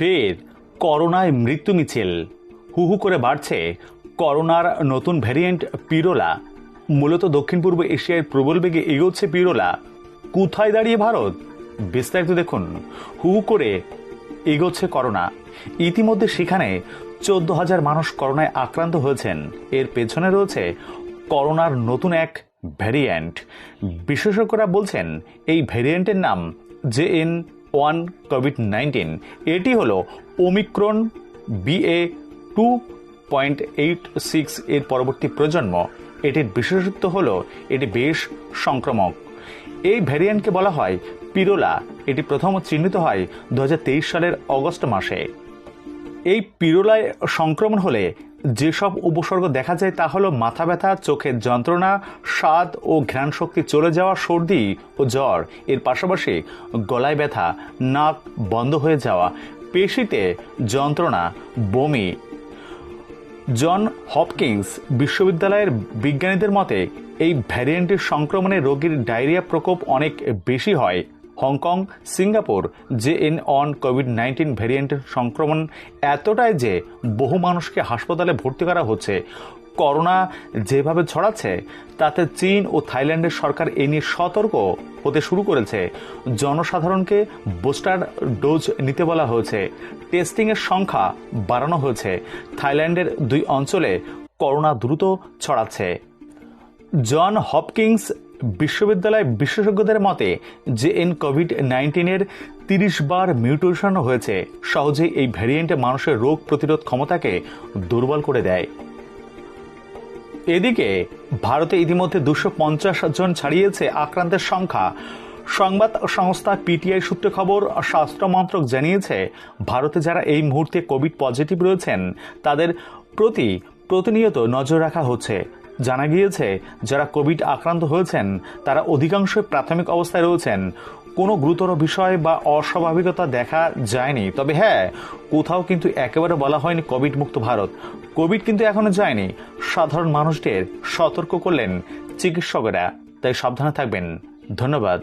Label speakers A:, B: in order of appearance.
A: ফের করোনায় মৃত্যু মিছিল। হু হু করে বাড়ছে করোনার নতুন ভ্যারিয়েন্ট পিরোলা। মূলত দক্ষিণ পূর্ব এশিয়ার প্রবল বেগে এগোচ্ছে পিরোলা। কোথায় দাঁড়িয়ে ভারত? বিস্তারিত দেখুন। হু করে এগোচ্ছে করোনা। ইতিমধ্যে সেখানে চোদ্দ হাজার মানুষ করোনায় আক্রান্ত হয়েছেন। এর পেছনে রয়েছে করোনার নতুন এক ভ্যারিয়েন্ট। বিশেষজ্ঞরা বলছেন, এই ভ্যারিয়েন্টের নাম J N one COVID nineteen. এটি হলো Omicron BA two point eight six এর পরবর্তী প্রজন্ম। এটির বিশেষত্ব হল এটি বেশ সংক্রামক। এই ভ্যারিয়েন্টকে বলা হয় পিরোলা। এটি প্রথম চিহ্নিত হয় দু হাজার তেইশ সালের অগস্ট মাসে। এই পিরোলায় সংক্রমণ হলে যেসব উপসর্গ দেখা যায় তা হলো মাথা ব্যথা, চোখের যন্ত্রণা, স্বাদ ও ঘ্রাণ শক্তি চলে যাওয়া, সর্দি ও জ্বর। এর পাশাপাশি গলায় ব্যথা, নাক বন্ধ হয়ে যাওয়া, পেশিতে যন্ত্রণা, বমি। জন হপকিংস বিশ্ববিদ্যালয়ের বিজ্ঞানীদের মতে, এই ভ্যারিয়েন্টের সংক্রমণে রোগীর ডায়রিয়া প্রকোপ অনেক বেশি হয়। Hong Kong, Singapore, J N one COVID nineteen ভ্যারিয়েন্টের সংক্রমণ এতটাই যে বহু মানুষকে হাসপাতালে ভর্তি করা হচ্ছে। করোনা যেভাবে ছড়াচ্ছে, তাতে চীন ও থাইল্যান্ডের সরকার এ নিয়ে সতর্ক হতে শুরু করেছে। জনসাধারণকে বুস্টার ডোজ নিতে বলা হয়েছে। টেস্টিংয়ের সংখ্যা বাড়ানো হয়েছে। থাইল্যান্ডের দুই অঞ্চলে করোনা দ্রুত ছড়াচ্ছে। জন হপকিংস বিশ্ববিদ্যালয় বিশেষজ্ঞদের মতে যে এন কোভিড নাইন্টিনের তিরিশ বার মিউটেশন হয়েছে। সহজেই এই ভ্যারিয়েন্টে মানুষের রোগ প্রতিরোধ ক্ষমতাকে দুর্বল করে দেয়। এদিকে, ভারতে ইতিমধ্যে দুশো পঞ্চাশ জন ছাড়িয়েছে আক্রান্তের সংখ্যা। সংবাদ সংস্থা পিটিআই সূত্রে খবর, স্বাস্থ্য মন্ত্রক জানিয়েছে, ভারতে যারা এই মুহূর্তে কোভিড পজিটিভ রয়েছেন, তাদের প্রতি প্রতিনিয়ত নজর রাখা হচ্ছে। জানা গিয়েছে, যারা কোভিড আক্রান্ত হয়েছেন, তারা অধিকাংশই প্রাথমিক অবস্থায় রয়েছেন। কোনো গুরুতর বিষয় বা অস্বাভাবিকতা দেখা যায়নি। তবে হ্যাঁ কোথাও কিন্তু একেবারে বলা হয়নি কোভিড মুক্ত ভারত। কোভিড কিন্তু এখনও যায়নি। সাধারণ মানুষদের সতর্ক করলেন চিকিৎসকেরা। তাই সাবধানে থাকবেন। ধন্যবাদ।